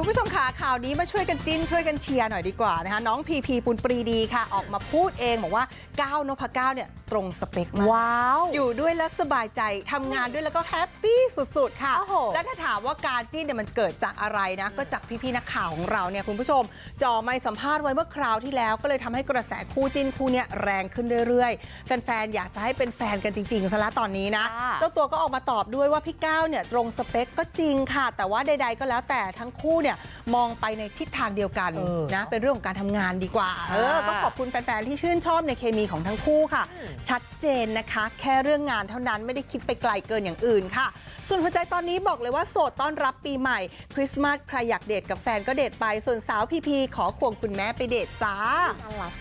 คุณผู้ชมค่ะข่าวนี้มาช่วยกันจิ้นช่วยกันเชียร์หน่อยดีกว่านะคะน้องพีพีปุณปรีดีค่ะ ออกมาพูดเองบอกว่าก้าวนพก้าวเนี่ยตรงสเปคมากว้าว อยู่ด้วยแล้วสบายใจทำงานด้วยแล้วก็แฮปปี้สุดๆ ค่ะโอ้โหและถ้าถามว่าการจิ้นเนี่ยมันเกิดจากอะไรนะ ก็จากพี่ๆนักข่าวของเราเนี่ยคุณผู้ชมจ่อไม่สัมภาษณ์ไว้เมื่อคราวที่แล้ว ก็เลยทำให้กระแสคู่จิ้นคู่เนี้ยแรงขึ้นเรื่อยๆ แฟนๆอยากจะให้เป็นแฟนกันจริงๆซะละตอนนี้นะค่ะเจ้าตัวก็ออกมาตอบด้วยว่าพี่ก้าวเนี่ยตรงสเปคก็จริงค่ะ แต่ว่าใด ๆ ก็แล้วแต่ทั้งคู่เนี่ยมองไปในทิศทางเดียวกันเออนะเป็นเรื่องของการทำงานดีกว่าเออก็ขอบคุณแฟนๆที่ชื่นชอบในเคมีของทั้งคู่ค่ะ ชัดเจนนะคะ แค่เรื่องงานเท่านั้นไม่ได้คิดไปไกลเกินอย่างอื่นค่ะ ส่วนหัวใจตอนนี้บอกเลยว่าโสดต้อนรับปีใหม่ คริสต์มาสใครอยากเดทกับแฟนก็เดทไปส่วนสาวพีพีขอควงคุณแม่ไปเดทจ้าน่ารัก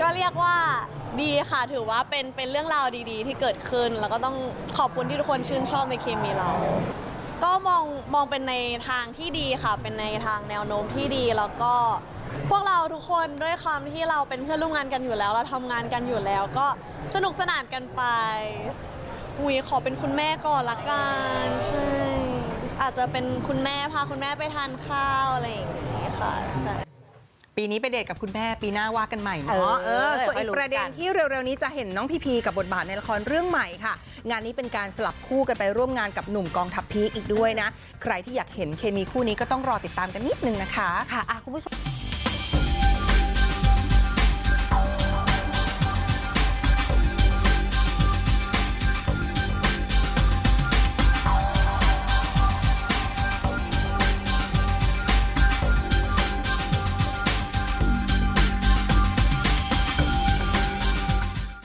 ก็เรียกว่าดีค่ะถือว่าเป็นเป็นเรื่องราวดีๆ ที่เกิดขึ้น แล้วก็ต้องขอบคุณที่ทุกคนชื่นชอบในเคมีเรา ก็มองมองเป็นในทางที่ดีค่ะ เป็นในทางแนวโน้มที่ดีแล้วก็ พวกเราทุกคนด้วยความที่เราเป็นเพื่อนร่วมงานกันอยู่แล้ว เราทำงานกันอยู่แล้ว ก็สนุกสนานกันไปอุยขอเป็นคุณแม่ก่อนละกันใช่อาจจะเป็นคุณแม่พาคุณแม่ไปทานข้าวอะไรอย่างนี้ค่ะ ปีนี้ไปเดทกับคุณแม่ปีหน้าว่ากันใหม่เอเนาะอเออส่วนค่อีอยกรู้ประเด็นกันที่เร็วๆนี้จะเห็นน้องพีพีกับบทบาทในละครเรื่องใหม่ค่ะ งานนี้เป็นการสลับคู่กันไปร่วมงานกับหนุ่มกองทัพพีคอีกด้วยนะ ใครที่อยากเห็นเคมีคู่นี้ก็ต้องรอติดตามกันนิดนึงนะคะค่ะอะคุณผู้ชม